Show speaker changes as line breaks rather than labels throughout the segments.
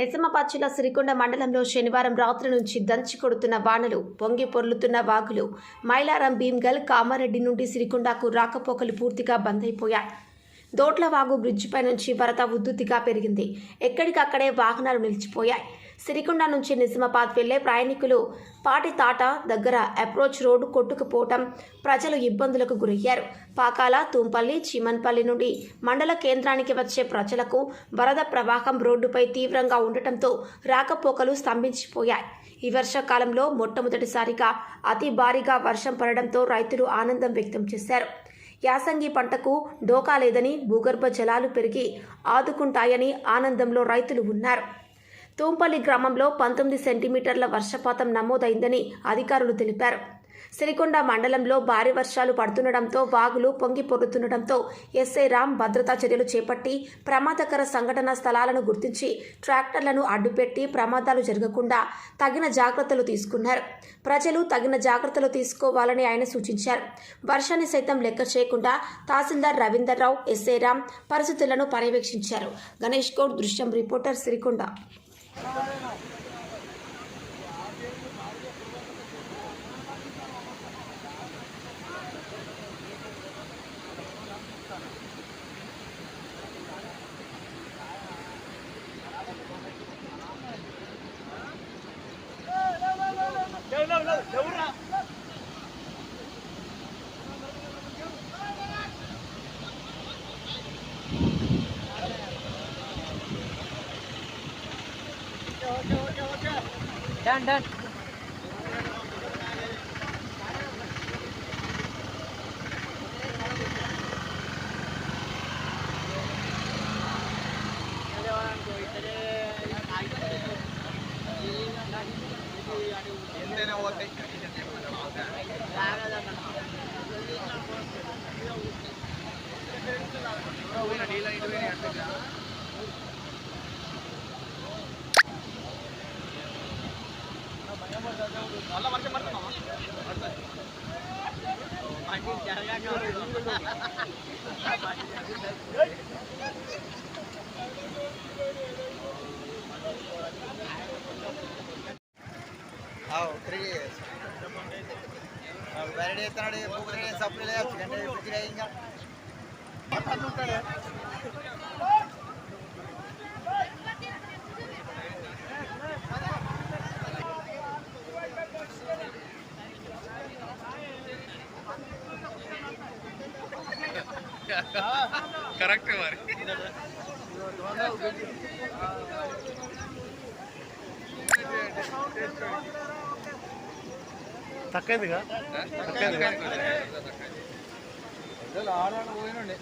నిజామాబాద్ జిల్లా సిరికొండ మండలంలో శనివారం రాత్రి నుంచి దంచి కొడుతున్న వానలు పొంగి పొర్లుతున్న వాగులు మైలారం భీమ్గల్ కామారెడ్డి నుండి సిరికొండకు రాకపోకలు పూర్తిగా బంద్ అయిపోయాయి దోట్లవాగు బ్రిడ్జిపై నుంచి వరద ఉద్ధృతిగా పెరిగింది. ఎక్కడికక్కడే వాహనాలు నిలిచిపోయాయి. సిరికొండ నుంచి నిజామాబాద్ వెళ్ళే ప్రయాణికులు పాటితాట దగ్గర అప్రోచ్ రోడ్డు కొట్టుకుపోవటం ప్రజలు ఇబ్బందులకు గురయ్యారు. పాకాల తుంపల్లి చీమన్పల్లి నుండి మండల కేంద్రానికి వచ్చే ప్రజలకు వరద ప్రవాహం రోడ్డుపై తీవ్రంగా ఉండటంతో రాకపోకలు స్తంభించిపోయాయి. ఈ వర్షాకాలంలో మొట్టమొదటిసారిగా అతి భారీగా వర్షం పడడంతో రైతులు ఆనందం వ్యక్తం చేశారు. యాసంగి పంటకు డోకా లేదని భూగర్భ జలాలు పెరిగి ఆదుకుంటాయని ఆనందంలో రైతులు ఉన్నారు. తూంపల్లి గ్రామంలో పంతొమ్మిది సెంటీమీటర్ల వర్షపాతం నమోదైందని అధికారులు తెలిపారు. సిరికొండ మండలంలో భారీ వర్షాలు పడుతుండటంతో వాగులు పొంగి పొరుతుండటంతో ఎస్ఐ రామ్ భద్రతా చర్యలు చేపట్టి ప్రమాదకర సంఘటన స్థలాలను గుర్తించి ట్రాక్టర్లను అడ్డుపెట్టి ప్రమాదాలు జరగకుండా తగిన జాగ్రత్తలు తీసుకున్నారు. ప్రజలు తగిన జాగ్రత్తలు తీసుకోవాలని ఆయన సూచించారు. వర్షాన్ని సైతం లెక్క చేయకుండా తహసీల్దార్ రవీందర్ రావు ఎస్ఐ రామ్ పరిస్థితులను పర్యవేక్షించారు. గణేష్ గౌడ్ దృశ్యం reporter Sirikonda. 変わない。
Done, done.
Deal ಇಡುವೆ ಅಂತ పూకులు సప్పులు లేదు గంట ఇప్పుడు ఇంకా
కరెక్ట్ మరి.
తక్కువైందిగా?
ఆడాడు పోయినండి.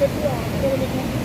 Yeah.